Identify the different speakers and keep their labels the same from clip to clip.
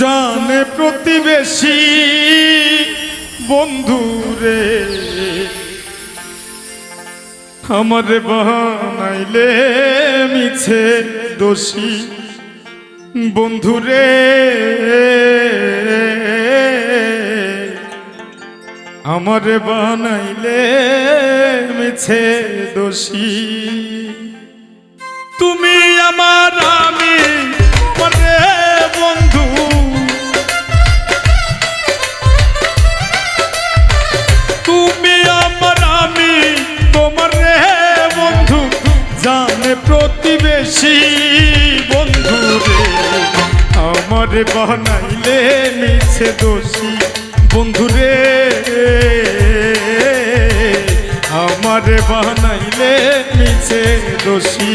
Speaker 1: জানে প্রতিবেশী বন্ধুরে আমার বানাইলে মিছে দোষী বন্ধুরে আমার বানাইলে মিছে দোষী আমার বানাইলে মিছে দোষী। বন্ধুরে আমারে বানাইলে মিছে দোষী।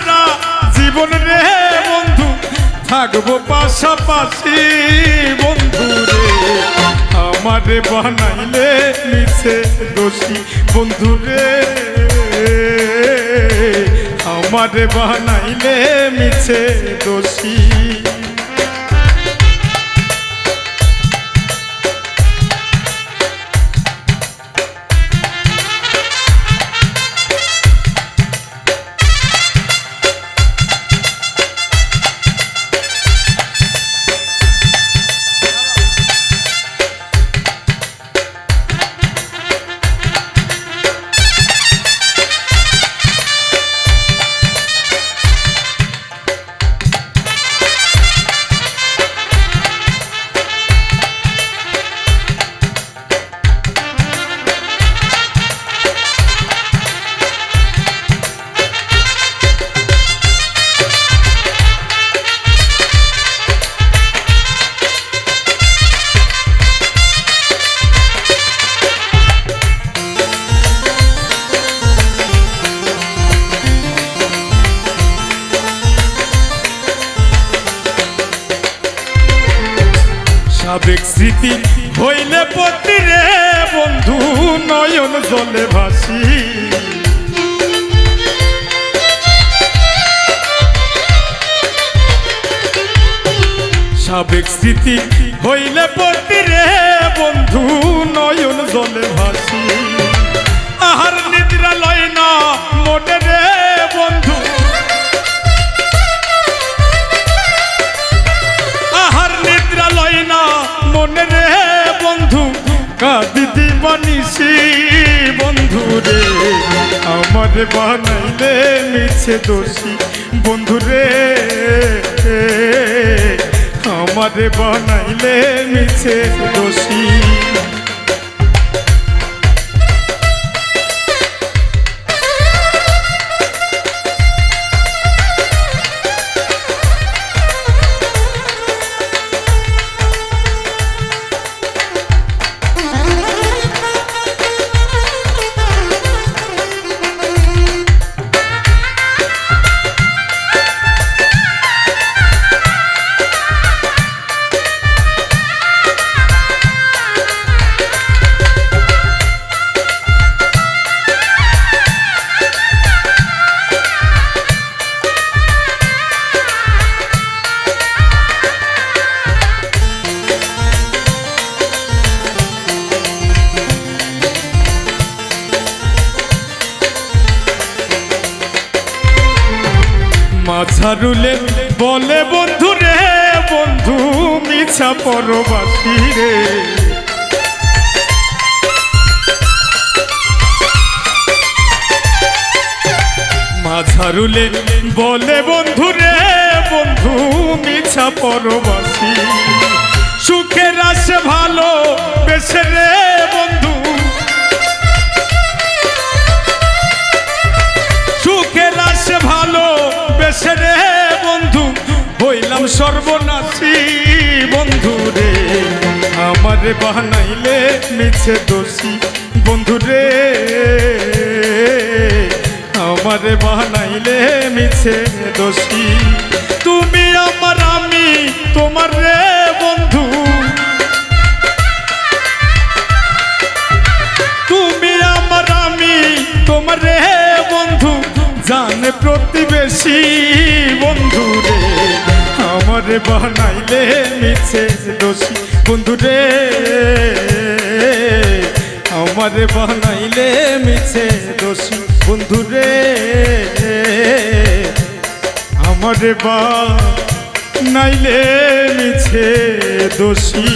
Speaker 1: সারা জীবন রে বন্ধু, থাকব পাশাপাশি বন্ধু রে। আমারে বানাইলে মিছে দোষী বন্ধু রে। আমারে বানাইলে মিছে দোষী স্মৃতি হইলে পতি রে বন্ধু, নয়ন জলে ভাসি। সাবেক স্মৃতি হইলে পতি রে বন্ধু, নয়ন জলে ভাসি। আহার নিদ্রা লয় না মোটে রে বন্ধু। বন্ধু রে আমার বানাইলে মিছে দোষী বন্ধুরে। আমার বানাইলে মিছে দোষী। মাঝারুলে বলে বন্ধু রে বন্ধু, মিছা পরবাসী রে। মাঝারুলে বলে বন্ধু রে বন্ধু, মিছা পরবাসী। সুখের আসে ভালো বেছে রে হইলাম সর্বনাশী বন্ধু রে। আমার বানাইলে মিছে দোষী বন্ধু রে। আমার বানাইলে মিছে দোষী। তুমি আমার, আমি তোমার রে বন্ধু। তুমি আমার, আমি তোমার রে বন্ধু। জানে প্রতিবেশী বন্ধু রে। আমার বানাইলে মিছে দোষী। বন্ধু রে, আমার বানাইলে মিছে দোষী। বন্ধু রে, আমার বা নাইলে মিছে দোষী।